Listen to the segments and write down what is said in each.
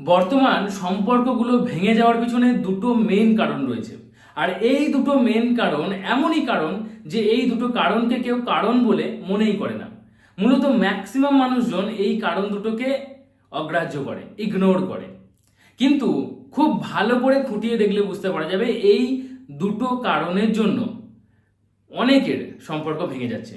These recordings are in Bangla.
বর্তমান সম্পর্কগুলো ভেঙে যাওয়ার পিছনে দুটো মেন কারণ রয়েছে। আর এই দুটো মেন কারণ এমনই কারণ যে এই দুটো কারণকে কেউ কারণ বলে মনেই করে না। মূলত ম্যাক্সিমাম মানুষজন এই কারণ দুটোকে অগ্রাহ্য করে ইগনোর করে। কিন্তু খুব ভালো করে খুঁটিয়ে দেখলে বুঝতে পারা যাবে এই দুটো কারণের জন্য অনেকের সম্পর্ক ভেঙে যাচ্ছে।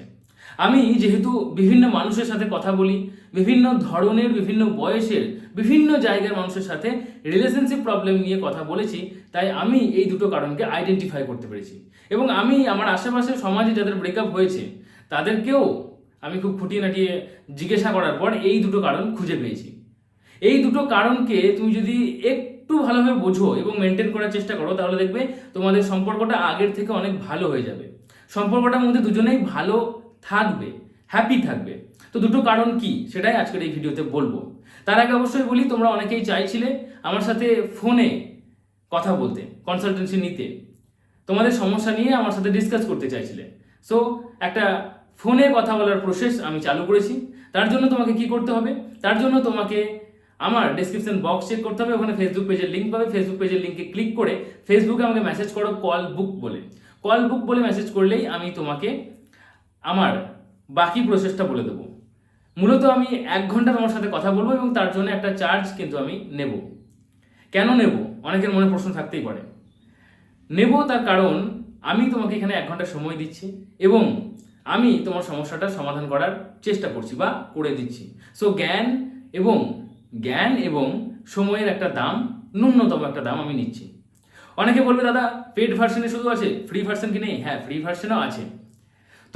আমি যেহেতু বিভিন্ন মানুষের সাথে কথা বলি, বিভিন্ন ধরনের, বিভিন্ন বয়সের বিভিন্ন জায়গার মানুষের সাথে রিলেশনশিপ প্রবলেম নিয়ে কথা বলেছি, তাই আমি এই দুটো কারণকে আইডেন্টিফাই করতে পেরেছি। এবং আমি আমার আশেপাশের সমাজে যাদের ব্রেকআপ হয়েছে, তাদেরকেও আমি খুব খুঁটিয়ে নাটিয়ে জিজ্ঞাসা করার পর এই দুটো কারণ খুঁজে পেয়েছি। এই দুটো কারণকে তুমি যদি একটু ভালোভাবে বোঝো এবং মেনটেন করার চেষ্টা করো, তাহলে দেখবে তোমাদের সম্পর্কটা আগের থেকে অনেক ভালো হয়ে যাবে। সম্পর্কটার মধ্যে দুজনেই ভালো থাকবে হ্যাপি থাকবে। তো দুটো কারণ কি? সেটাই আজকের এই ভিডিওতে বলব। তার আগে অবশ্যই বলি, তোমরা অনেকেই চাইছিলে আমার সাথে ফোনে কথা বলতে কনসালটেন্সি নিতে। তোমাদের সমস্যা নিয়ে আমার সাথে ডিসকাস করতে চাইছিলে। সো একটা ফোনে কথা বলার প্রসেস আমি চালু করেছি। তার জন্য তোমাকে কি করতে হবে? তার জন্য তোমাকে আমার ডেসক্রিপশন বক্স চেক করতে হবে। ওখানে ফেসবুক পেজের লিঙ্ক পাবে। ফেসবুক পেজের লিঙ্কে ক্লিক করে ফেসবুকে আমাকে মেসেজ করো কল বুক বলে। কল বুক বলে মেসেজ করলেই আমি তোমাকে আমার বাকি প্রসেসটা বলে দেবো। মূলত আমি এক ঘণ্টা তোমার সাথে কথা বলব এবং তার জন্য একটা চার্জ কিন্তু আমি নেব। কেন নেব? অনেকের মনে প্রশ্ন থাকতেই পারে। নেব তার কারণ, আমি তোমাকে এখানে এক ঘণ্টা সময় দিচ্ছি এবং আমি তোমার সমস্যাটা সমাধান করার চেষ্টা করছি বা করে দিচ্ছি। সো জ্ঞান এবং জ্ঞান এবং সময়ের একটা দাম, ন্যূনতম একটা দাম আমি নিচ্ছি। অনেকে বলবে, দাদা পেড ভার্সনে শুধু আছে? ফ্রি ভার্সন কি নেই? হ্যাঁ ফ্রি ভার্সনও আছে।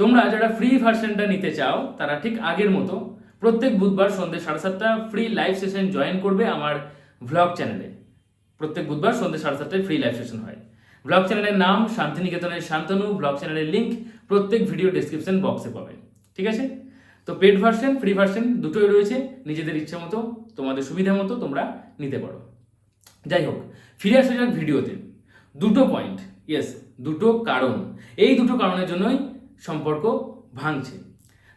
তোমরা যারা ফ্রি ভার্সনটা নিতে চাও, তারা ঠিক আগের মতো প্রত্যেক বুধবার সন্ধ্যে সাড়ে সাতটা ফ্রি লাইভ সেশন জয়েন করবে আমার ভ্লগ চ্যানেলে প্রত্যেক বুধবার সন্ধ্যে সাড়ে সাতটায় ফ্রি লাইভ সেশন হয়। ব্লগ চ্যানেলের নাম শান্তিনিকেতনের শান্তনু ব্লগ চ্যানেলের লিঙ্ক প্রত্যেক ভিডিও ডেসক্রিপশন বক্সে পাবে ঠিক আছে? তো পেড ভার্সন ফ্রি ভার্সন দুটোই রয়েছে। নিজেদের ইচ্ছে মতো, তোমাদের সুবিধা মতো তোমরা নিতে পারো। যাই হোক, ফিরে আসা যাক ভিডিওতে দুটো পয়েন্ট ইয়েস দুটো কারণ। এই দুটো কারণের জন্যই সম্পর্ক ভাঙছে।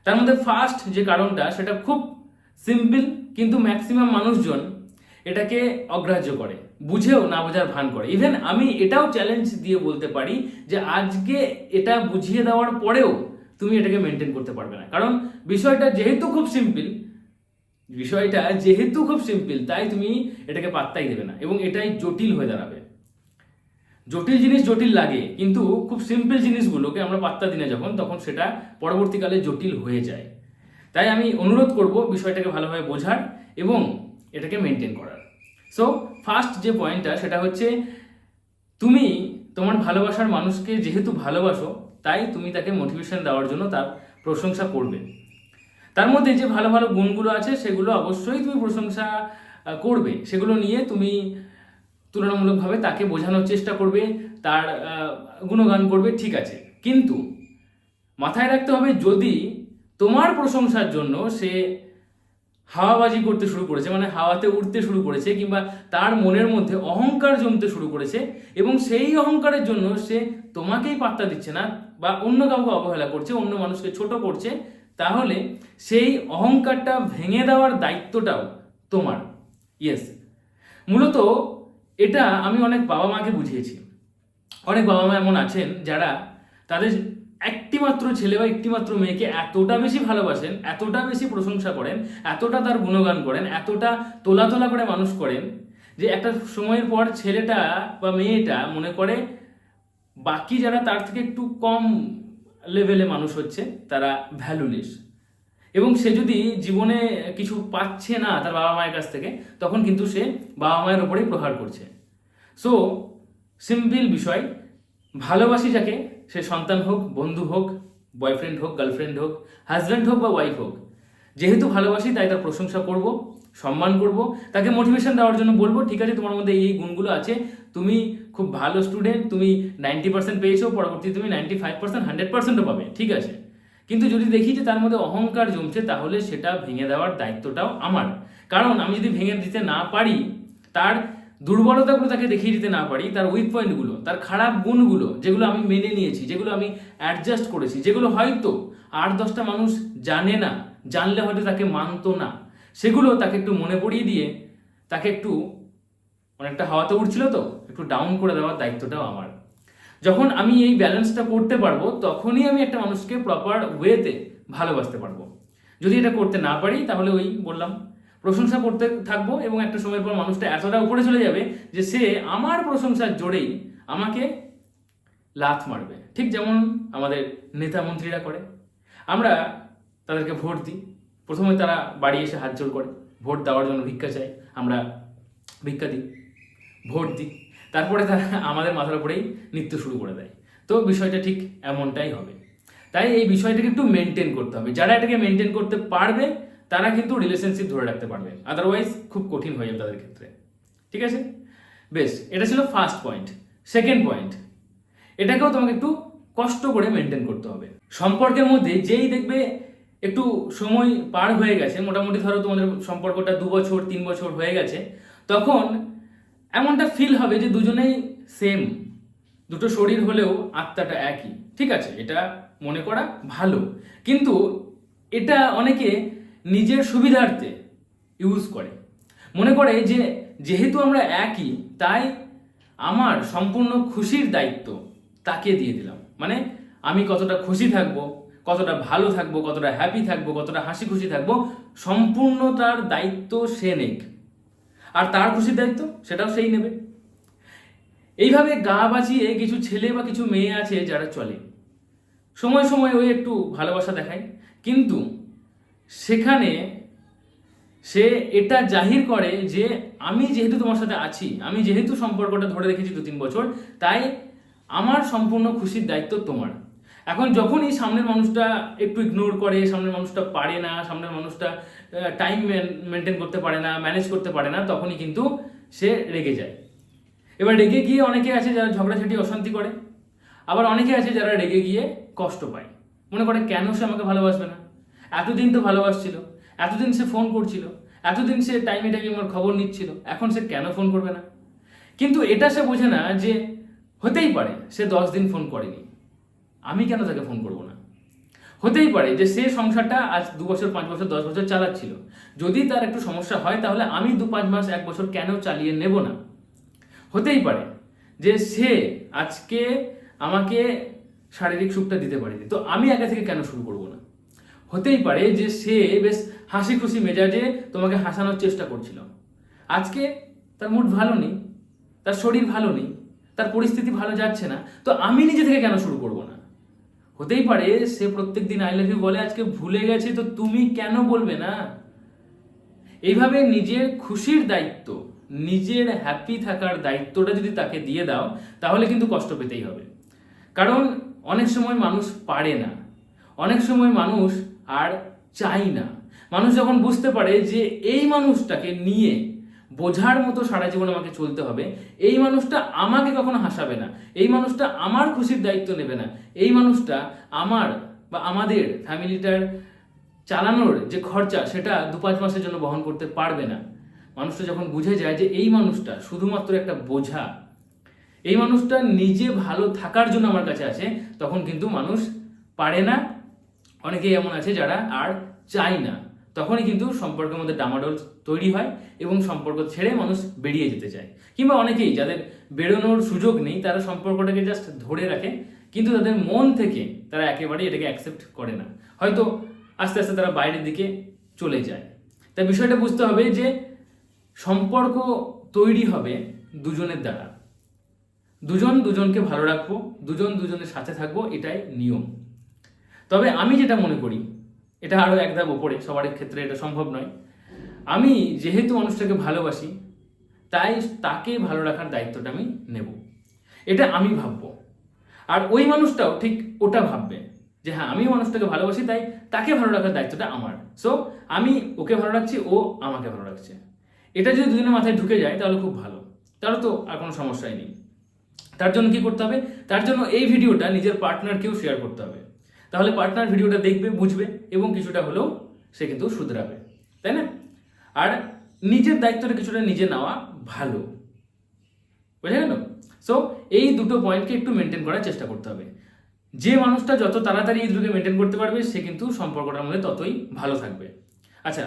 তার মধ্যে ফার্স্ট যে কারণটা, সেটা খুব সিম্পল কিন্তু ম্যাক্সিমাম মানুষজন এটাকে অগ্রাহ্য করে, বুঝেও না বোঝার ভান করে। ইভেন আমি এটাও চ্যালেঞ্জ দিয়ে বলতে পারি যে আজকে এটা বুঝিয়ে দেওয়ার পরেও তুমি এটাকে মেনটেন করতে পারবে না। কারণ বিষয়টা যেহেতু খুব সিম্পল বিষয়টা যেহেতু খুব সিম্পল তাই তুমি এটাকে পাত্তাই দেবে না এবং এটাই জটিল হয়ে দাঁড়াবে। জটিল জিনিস জটিল লাগে, কিন্তু খুব সিম্পল জিনিসগুলোকে আমরা পাত্তা দিনে যখন, তখন সেটা পরবর্তীকালে জটিল হয়ে যায়। তাই আমি অনুরোধ করব বিষয়টাকে ভালোভাবে বোঝার এবং এটাকে মেনটেন করার। সো ফার্স্ট যে পয়েন্টটা সেটা হচ্ছে তুমি তোমার ভালোবাসার মানুষকে যেহেতু ভালোবাসো, তাই তুমি তাকে মোটিভেশন দেওয়ার জন্য তার প্রশংসা করবে। তার মধ্যে যে ভালো ভালো গুণগুলো আছে, সেগুলো অবশ্যই তুমি প্রশংসা করবে। সেগুলো নিয়ে তুমি তুলনামূলকভাবে তাকে বোঝানোর চেষ্টা করবে, তার গুণগান করবে, ঠিক আছে। কিন্তু মাথায় রাখতে হবে যদি তোমার প্রশংসার জন্য সে হাওয়াবাজি করতে শুরু করেছে মানে হাওয়াতে উঠতে শুরু করেছে, কিংবা তার মনের মধ্যে অহংকার জমতে শুরু করেছে, এবং সেই অহংকারের জন্য সে তোমাকেই পাত্তা দিচ্ছে না, বা অন্য কাউকে অবহেলা করছে, অন্য মানুষকে ছোট করছে, তাহলে সেই অহংকারটা ভেঙে দেওয়ার দায়িত্বটাও তোমার। ইয়েস মূলত এটা আমি অনেক বাবা মাকে বুঝিয়েছি। অনেক বাবা মা এমন আছেন যারা তাদের একটিমাত্র ছেলে বা একটিমাত্র মেয়েকে এতটা বেশি ভালোবাসেন, এতটা বেশি প্রশংসা করেন, এতটা তার গুণগান করেন, এতটা তোলা তোলা করে মানুষ করেন যে একটা সময়ের পর ছেলেটা বা মেয়েটা মনে করে বাকি যারা তার থেকে একটু কম লেভেলে মানুষ হচ্ছে, তারা ভ্যালুলেস এবং সে যদি জীবনে কিছু পাচ্ছে না তার বাবা মায়ের কাছ থেকে, তখন কিন্তু সে বাবা মায়ের ওপরেই প্রহার করছে। সো সিম্পল বিষয়, ভালোবাসি যাকে, সে সন্তান হোক, বন্ধু হোক বয়ফ্রেন্ড হোক গার্লফ্রেন্ড হোক হাজব্যান্ড হোক বা ওয়াইফ হোক, যেহেতু ভালোবাসি তাই তার প্রশংসা করব, সম্মান করব, তাকে মোটিভেশন দেওয়ার জন্য বলব, ঠিক আছে, তোমার মধ্যে এই গুণগুলো আছে, তুমি খুব ভালো স্টুডেন্ট তুমি নাইনটি পার্সেন্ট পেয়েছ পরবর্তী তুমি নাইনটি ফাইভ পার্সেন্ট হান্ড্রেড পার্সেন্টও পাবে, ঠিক আছে? কিন্তু যদি দেখি যে তার মধ্যে অহংকার জমছে তাহলে সেটা ভেঙে দেওয়ার দায়িত্বটাও আমার। কারণ আমি যদি ভেঙে দিতে না পারি তার দুর্বলতাগুলো তাকে দেখিয়ে দিতে না পারি তার উইক পয়েন্টগুলো তার খারাপ গুণগুলো যেগুলো আমি মেনে নিয়েছি যেগুলো আমি অ্যাডজাস্ট করেছি যেগুলো হয়তো আট দশটা মানুষ জানে না জানলে হয়তো তাকে মানতো না সেগুলো তাকে একটু মনে পড়িয়ে দিয়ে তাকে একটু অনেকটা হাওয়াতে উঠছিল তো একটু ডাউন করে দেওয়ার দায়িত্বটাও আমার। যখন আমি এই ব্যালেন্সটা করতে পারব, তখনই আমি একটা মানুষকে প্রপার ওয়েতে ভালোবাসতে পারব। যদি এটা করতে না পারি, তাহলে ওই বললাম, প্রশংসা করতে থাকব এবং একটা সময়ের পর মানুষটা এতটা উপরে চলে যাবে যে সে আমার প্রশংসার জোরেই আমাকে লাথ মারবে। ঠিক যেমন আমাদের নেতা মন্ত্রীরা করে। আমরা তাদেরকে ভোট দিই। প্রথমে তারা বাড়ি এসে হাত জোর করে। ভোট দেওয়ার জন্য ভিক্ষা চায়। আমরা ভিক্ষা দিই। ভোট দিই। তারপরে তারা আমাদের মাথার উপরেই নৃত্য শুরু করে দেয়। তো বিষয়টা ঠিক এমনটাই হবে। তাই এই বিষয়টাকে একটু মেনটেন করতে হবে। যারা এটাকে মেনটেন করতে পারবে, তারা কিন্তু রিলেশনশিপ ধরে রাখতে পারবে। আদারওয়াইজ খুব কঠিন হয়ে যাবে তাদের ক্ষেত্রে। ঠিক আছে? বেশ, এটা ছিল ফার্স্ট পয়েন্ট সেকেন্ড পয়েন্ট এটাকেও তোমাকে একটু কষ্ট করে মেনটেন করতে হবে। সম্পর্কের মধ্যে যেই দেখবে একটু সময় পার হয়ে গেছে, মোটামুটি ধরো তোমাদের সম্পর্কটা দু বছর, তিন বছর হয়ে গেছে, তখন এমনটা ফিল হবে যে দুজনেই সেম দুটো শরীর হলেও আত্মাটা একই। ঠিক আছে, এটা মনে করা ভালো। কিন্তু এটা অনেকে নিজের সুবিধার্থে ইউজ করে। মনে করে যে যেহেতু আমরা একই, তাই আমার সম্পূর্ণ খুশির দায়িত্ব তাকে দিয়ে দিলাম। মানে আমি কতটা খুশি থাকব, কতটা ভালো থাকব, কতটা হ্যাপি থাকব, কতটা হাসি খুশি থাকব সম্পূর্ণ তার দায়িত্ব সে নেক। আর তার খুশির দায়িত্ব, সেটাও সেই নেবে। এইভাবে গা বাঁচিয়ে কিছু ছেলে বা কিছু মেয়ে আছে যারা চলে। সময় সময় ওই একটু ভালোবাসা দেখায়। কিন্তু সেখানে সে এটা জাহির করে যে আমি যেহেতু তোমার সাথে আছি, আমি যেহেতু সম্পর্কটা ধরে রেখেছি দু তিন বছর, তাই আমার সম্পূর্ণ খুশির দায়িত্ব তোমার। এখন যখনই সামনের মানুষটা একটু ইগনোর করে, সামনের মানুষটা পারে না, সামনের মানুষটা টাইম মেনটেন করতে পারে না ম্যানেজ করতে পারে না, তখনই কিন্তু সে রেগে যায়। এবার রেগে গিয়ে অনেকে আছে যারা ঝগড়াঝাটি, অশান্তি করে। আবার অনেকে আছে যারা রেগে গিয়ে কষ্ট পায়। মনে করে, কেন সে আমাকে ভালোবাসবে না? এতদিন তো ভালোবাসছিল, এতদিন সে ফোন করছিল, এতদিন সে টাইমে টাইমে আমার খবর নিচ্ছিল, এখন সে কেন ফোন করবে না? কিন্তু এটা সে বোঝে না যে হতেই পারে, সে দশ দিন ফোন করেনি। আমি কেন তাকে ফোন করব না? হতেই পারে যে সে সংসারটা আজ দু বছর, পাঁচ বছর, দশ বছর চালাচ্ছিল। যদি তার একটু সমস্যা হয়, তাহলে আমি দু, পাঁচ মাস, এক বছর কেন চালিয়ে নেব না? হতেই পারে যে সে আজকে আমাকে শারীরিক সুখটা দিতে পারেনি। তো আমি আগে থেকে কেন শুরু করব না? হতেই পারে যে সে বেশ হাসি খুশি মেজাজে তোমাকে হাসানোর চেষ্টা করছিল। আজকে তার মুড ভালো নেই, তার শরীর ভালো নেই, তার পরিস্থিতি ভালো যাচ্ছে না। তো আমি নিজে থেকে কেন শুরু করব না? হতেই পারে, সে প্রত্যেক দিন আই লাভ ইউ বলে, আজকে ভুলে গেছে, তো তুমি কেন বলবে না? এইভাবে নিজের খুশির দায়িত্ব, নিজের হ্যাপি থাকার দায়িত্বটা যদি তাকে দিয়ে দাও, তাহলে কিন্তু কষ্ট পেতেই হবে। কারণ অনেক সময় মানুষ পারে না, অনেক সময় মানুষ আর চাই না। মানুষ যখন বুঝতে পারে যে এই মানুষটাকে নিয়ে বোঝার মতো সারা জীবন আমাকে চলতে হবে। এই মানুষটা আমাকে কখনো হাসাবে না। এই মানুষটা আমার খুশির দায়িত্ব নেবে না। এই মানুষটা আমার বা আমাদের ফ্যামিলিটার চালানোর যে খরচা, সেটা দু পাঁচ মাসের জন্য বহন করতে পারবে না। মানুষটা যখন বুঝে যায় যে এই মানুষটা শুধুমাত্র একটা বোঝা, এই মানুষটা নিজে ভালো থাকার জন্য আমার কাছে আছে তখন কিন্তু মানুষ পারে না। অনেকেই এমন আছে যারা আর চায় না। তখনই কিন্তু সম্পর্কের মধ্যে ডামাডোল তৈরি হয় এবং সম্পর্ক ছেড়ে মানুষ বেরিয়ে যেতে চায়। কিংবা অনেকেই যাদের বেরোনোর সুযোগ নেই, তারা সম্পর্কটাকে জাস্ট ধরে রাখে, কিন্তু তাদের মন থেকে তারা একেবারেই এটাকে অ্যাকসেপ্ট করে না। হয়তো আস্তে আস্তে তারা বাইরের দিকে চলে যায়। তাই বিষয়টা বুঝতে হবে যে সম্পর্ক তৈরি হবে দুজনের দ্বারা। দুজন দুজনকে ভালো রাখব, দুজন দুজনের সাথে থাকব, এটাই নিয়ম। তবে আমি যেটা মনে করি এটা আরও এক ধাপ ওপরে সবার ক্ষেত্রে এটা সম্ভব নয়। আমি যেহেতু মানুষটাকে ভালোবাসি, তাই তাকে ভালো রাখার দায়িত্বটা আমি নেব। এটা আমি ভাববো। আর ওই মানুষটাও ঠিক ওটা ভাববে যে হ্যাঁ আমি মানুষটাকে ভালোবাসি, তাই তাকে ভালো রাখার দায়িত্বটা আমার। সো আমি ওকে ভালো রাখছি, ও আমাকে ভালো রাখছে। এটা যদি দুজনের মাথায় ঢুকে যায়, তাহলে খুব ভালো। তাহলে তো আর কোনো সমস্যাই নেই। তার জন্য কি করতে হবে? তার জন্য এই ভিডিওটা নিজের পার্টনারকেও শেয়ার করতে হবে। তাহলে পার্টনার ভিডিওটা দেখবে, বুঝবে এবং কিছুটা হলেও সে কিন্তু শুধরাবে, তাই না? আর নিজের দায়িত্বটা কিছুটা নিজে নেওয়া ভালো, বুঝে গেল? সো এই দুটো পয়েন্টকে একটু মেনটেন করার চেষ্টা করতে হবে। যে মানুষটা যত তাড়াতাড়ি এই দুটোকে মেনটেন করতে পারবে, সে কিন্তু সম্পর্কটার মধ্যে ততই ভালো থাকবে। আচ্ছা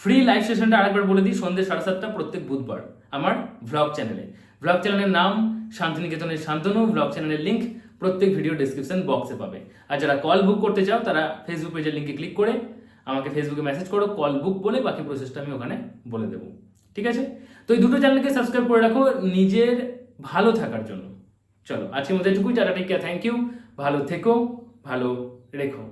ফ্রি লাইভ সেশনটা আরেকবার বলে দিই, সন্ধ্যে সাড়ে সাতটা, প্রত্যেক বুধবার, আমার ভ্লগ চ্যানেলে ভ্লগ চ্যানেলের নাম শান্তিনিকেতনের শান্তনু ভ্লগ চ্যানেলের লিঙ্ক প্রত্যেক ভিডিও ডিসক্রিপশন বক্সে পাবে। আর যারা কল বুক করতে চাও, তারা ফেসবুক পেজের লিঙ্কে ক্লিক করে আমাকে ফেসবুকে মেসেজ করো কল বুক বলে বাকি প্রসেসটা আমি ওখানে বলে দেবো। ঠিক আছে? তো এই দুটো চ্যানেলকে সাবস্ক্রাইব করে রাখো নিজের ভালো থাকার জন্য। চলো, আজকের মধ্যে এটুকুই, টাটা টেক থ্যাংক ইউ ভালো থেকো, ভালো রেখো।